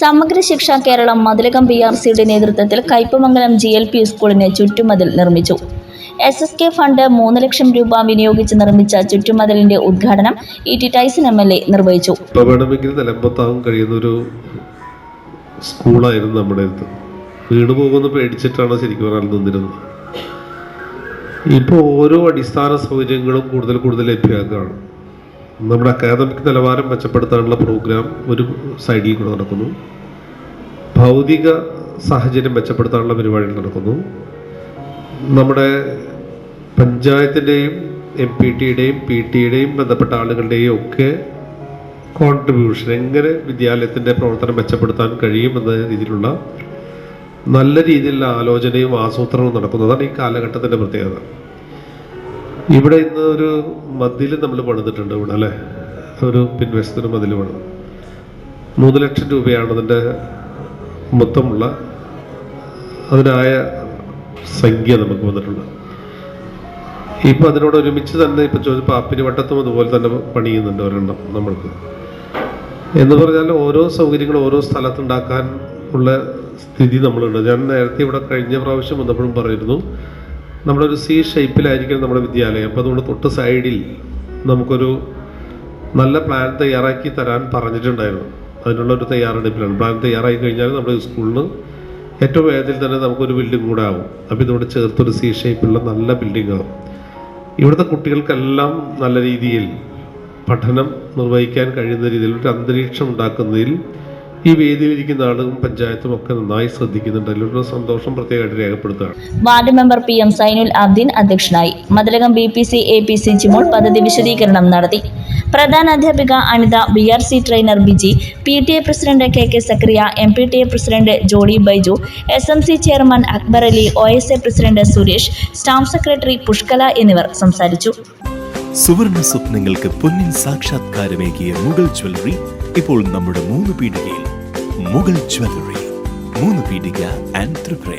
സമഗ്ര ശിക്ഷ Keralam Mathilakam P R സിയുടെ നേതൃത്വത്തിൽ കയ്പമംഗലം ജി എൽ പി സ്കൂളിന് ചുറ്റുമതിൽ നിർമ്മിച്ചു. എസ് എസ് കെ ഫണ്ട് മൂന്ന് ലക്ഷം രൂപ വിനിയോഗിച്ച് നിർമ്മിച്ച ചുറ്റുമതിലിന്റെ ഉദ്ഘാടനം E T Tyson M L A നിർവഹിച്ചു. കഴിയുന്ന ഒരു സ്കൂളായിരുന്നു നമ്മുടെ അടുത്ത്. വീണ് പോകുമെന്ന് പേടിച്ചിട്ടാണ് ശരിക്കും പറഞ്ഞാൽ നിന്നിരുന്നത്. ഇപ്പോൾ ഓരോ അടിസ്ഥാന സൗകര്യങ്ങളും കൂടുതൽ കൂടുതൽ ലഭ്യമാക്കുകയാണ്. നമ്മുടെ അക്കാദമിക് നിലവാരം മെച്ചപ്പെടുത്താനുള്ള പ്രോഗ്രാം ഒരു സൈഡിൽ കൂടെ നടക്കുന്നു. ഭൗതിക സാഹചര്യം മെച്ചപ്പെടുത്താനുള്ള പരിപാടികൾ നടക്കുന്നു. നമ്മുടെ പഞ്ചായത്തിന്റെയും എം പി ടിയുടെയും പി ടിയുടെയും ബന്ധപ്പെട്ട ആളുകളുടെയും ഒക്കെ കോൺട്രിബ്യൂഷൻ എങ്ങനെ വിദ്യാലയത്തിന്റെ പ്രവർത്തനം മെച്ചപ്പെടുത്താൻ കഴിയും എന്ന രീതിയിലുള്ള നല്ല രീതിയിലുള്ള ആലോചനയും ആസൂത്രണവും നടക്കുന്നതാണ് ഈ കാലഘട്ടത്തിന്റെ പ്രത്യേകത. ഇവിടെ ഇന്ന് ഒരു മതിൽ നമ്മൾ പണിതിട്ടുണ്ട് ഇവിടെ അല്ലേ? ഒരു പിൻവശത്തിന് മതിൽ പണിത്. മൂന്ന് ലക്ഷം രൂപയാണ് അതിന്റെ മൊത്തമുള്ള അതിനായ സംഖ്യ നമുക്ക് വന്നിട്ടുണ്ട്. ഇപ്പം അതിനോട് ഒരുമിച്ച് തന്നെ ഇപ്പം ചോദിച്ചു പാപ്പിനി വട്ടത്തും അതുപോലെ തന്നെ പണിയുന്നുണ്ട് ഒരെണ്ണം നമ്മൾക്ക്. എന്ന് പറഞ്ഞാൽ ഓരോ സൗകര്യങ്ങളും ഓരോ സ്ഥലത്തുണ്ടാക്കാൻ ഉള്ള സ്ഥിതി നമ്മളുണ്ട്. ഞാൻ നേരത്തെ ഇവിടെ കഴിഞ്ഞ പ്രാവശ്യം വന്നപ്പോഴും പറഞ്ഞിരുന്നു നമ്മളൊരു സി ഷേപ്പിലായിരിക്കണം നമ്മുടെ വിദ്യാലയം. അപ്പോൾ അതുകൊണ്ട് തൊട്ട് സൈഡിൽ നമുക്കൊരു നല്ല പ്ലാൻ തയ്യാറാക്കി തരാൻ പറഞ്ഞിട്ടുണ്ടായിരുന്നു. അതിനുള്ള ഒരു തയ്യാറെടുപ്പിലാണ്. പ്ലാൻ തയ്യാറായി കഴിഞ്ഞാൽ നമ്മുടെ സ്കൂളിന് ഏറ്റവും വേഗത്തിൽ തന്നെ നമുക്കൊരു ബിൽഡിംഗ് കൂടെ ആവും. അപ്പോൾ ഇതോട് ചേർത്തൊരു സി ഷേപ്പുള്ള നല്ല ബിൽഡിംഗ് ആവും. ഇവിടുത്തെ കുട്ടികൾക്കെല്ലാം നല്ല രീതിയിൽ പഠനം നിർവഹിക്കാൻ കഴിയുന്ന രീതിയിൽ ഒരു അന്തരീക്ഷം ഉണ്ടാക്കുന്നതിൽ ഈ വേദിയിൽ ഇരിക്കുന്ന ആളും പഞ്ചായത്തും ഒക്കെ നന്നായി ശ്രദ്ധിക്കുന്നുണ്ട്. എല്ലാവരുടെ സന്തോഷം പ്രത്യേകമായിട്ട് രേഖപ്പെടുത്തുകയാണ്. Ward member P M Zainul Abdeen അധ്യക്ഷനായി. Mathilakam B P C A P C Chimol പദ്ധതി വിശദീകരണം നടത്തി. പ്രധാന അധ്യാപിക Anitha B R C trainer Biji P T A president K K Zakariya M P T A president Jodi Baiju S M C chairman Akbar Ali O S A president Suresh staff secretary Pushkala എന്നിവർ സംസാരിച്ചു. സുവർണ സ്വപ്നങ്ങൾക്ക് പൊന്നിൻ സാക്ഷാത്കാരമേകിയ Mughal jewellery ഇപ്പോൾ നമ്മുടെ മൂന്ന് പീടികയിൽ Mughal jewellery മൂന്ന് പീടിക ആൻഡ് ത്രിപുര